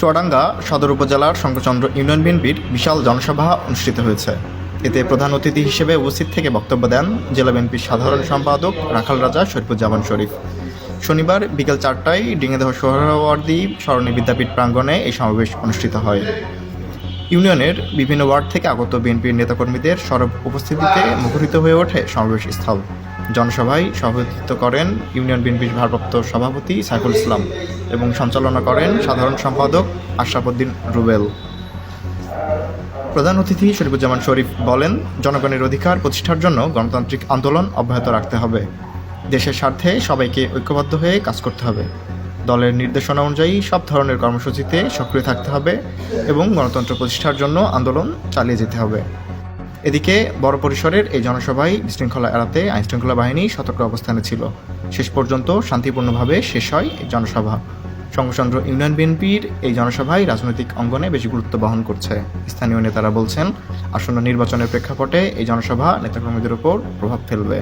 চুয়াডাঙ্গা সদর উপজেলার শঙ্করচন্দ্র ইউনিয়ন বিএনপির বিশাল জনসভা অনুষ্ঠিত হয়েছে। এতে প্রধান অতিথি হিসেবে উপস্থিত থেকে বক্তব্য দেন জেলা বিএনপির সাধারণ সম্পাদক রাখাল রাজা, শরীফুজ্জামান শরীফ। শনিবার বিকেল চারটায় ডিঙেদহ সোহরাওয়ার্দী সরণী বিদ্যাপীঠ প্রাঙ্গণে এই সমাবেশ অনুষ্ঠিত হয়। ইউনিয়নের বিভিন্ন ওয়ার্ড থেকে আগত বিএনপির নেতাকর্মীদের সরব উপস্থিতিতে মুখরিত হয়ে ওঠে সমাবেশ স্থল। জনসভায় সভাপতিত্ব করেন ইউনিয়ন বিএনপির ভারপ্রাপ্ত সভাপতি সাইফুল ইসলাম এবং সঞ্চালনা করেন সাধারণ সম্পাদক আশরাফুদ্দিন রুবেল। প্রধান অতিথি শরীফুজ্জামান শরীফ বলেন, জনগণের অধিকার প্রতিষ্ঠার জন্য গণতান্ত্রিক আন্দোলন অব্যাহত রাখতে হবে। দেশের স্বার্থে সবাইকে ঐক্যবদ্ধ হয়ে কাজ করতে হবে। দলের নির্দেশনা অনুযায়ী সব ধরনের কর্মসূচিতে সক্রিয় থাকতে হবে এবং গণতন্ত্র প্রতিষ্ঠার জন্য আন্দোলন চালিয়ে যেতে হবে। এদিকে বড় পরিসরের এই জনসভায় বিশৃঙ্খলা এড়াতে আইনশৃঙ্খলা বাহিনী সতর্ক অবস্থানে ছিল। শেষ পর্যন্ত শান্তিপূর্ণভাবে শেষ হয় এই জনসভা। সংঘচন্দ্র ইউনিয়ন বিএনপির এই জনসভায় রাজনৈতিক অঙ্গনে বেশি গুরুত্ব বহন করছে। স্থানীয় নেতারা বলছেন, আসন্ন নির্বাচনের প্রেক্ষাপটে এই জনসভা নেতাকর্মীদের উপর প্রভাব ফেলবে।